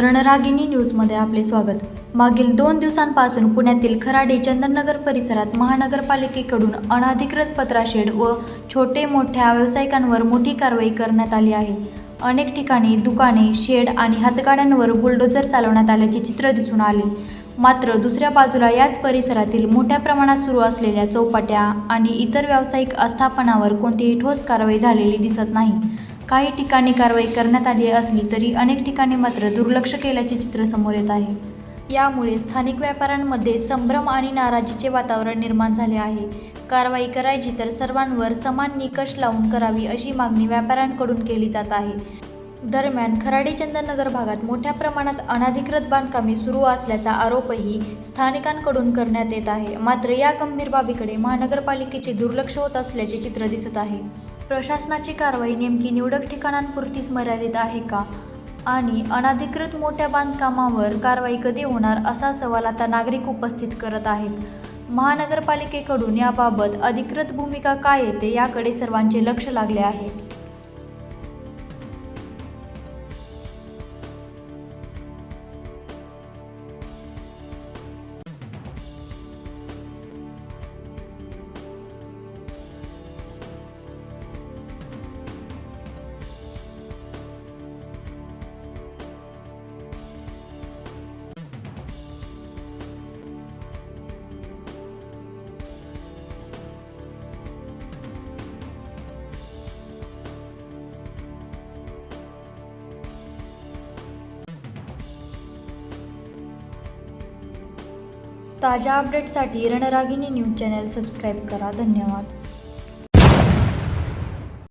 रणरागिणी न्यूजमध्ये आपले स्वागत. मागील दोन दिवसांपासून पुण्यातील खराडे चंदननगर परिसरात महानगरपालिकेकडून अनधिकृत पत्राशेड व छोटे मोठ्या व्यावसायिकांवर मोठी कारवाई करण्यात आली आहे. अनेक ठिकाणी दुकाने शेड आणि हातगाड्यांवर बुलडोजर चालवण्यात आल्याचे चित्र दिसून आले. मात्र दुसऱ्या बाजूला याच परिसरातील मोठ्या प्रमाणात सुरू असलेल्या चौपाट्या आणि इतर व्यावसायिक आस्थापनावर कोणतीही ठोस कारवाई झालेली दिसत नाही. काही ठिकाणी कारवाई करण्यात आली असली तरी अनेक ठिकाणी मात्र दुर्लक्ष केल्याचे चित्र समोर येत आहे. यामुळे स्थानिक व्यापाऱ्यांमध्ये संभ्रम आणि नाराजीचे वातावरण निर्माण झाले आहे. कारवाई करायची तर सर्वांवर समान निकष लावून करावी अशी मागणी व्यापाऱ्यांकडून केली जात आहे. दरम्यान खराडे चंदननगर भागात मोठ्या प्रमाणात अनाधिकृत बांधकामे सुरू असल्याचा आरोपही स्थानिकांकडून करण्यात येत आहे. मात्र या गंभीर बाबीकडे महानगरपालिकेचे दुर्लक्ष होत असल्याचे चित्र दिसत आहे. प्रशासनाची कारवाई नेमकी निवडक ठिकाणांपुरतीच मर्यादित आहे का? आणि अनधिकृत मोठ्या बांधकामावर कारवाई कधी होणार असा सवाल आता नागरिक उपस्थित करत आहेत. महानगरपालिकेकडून याबाबत अधिकृत भूमिका काय येते याकडे सर्वांचे लक्ष लागले आहे. ताज्या अपडेटसाठी रणरागिणी न्यूज चॅनल सबस्क्राईब करा. धन्यवाद.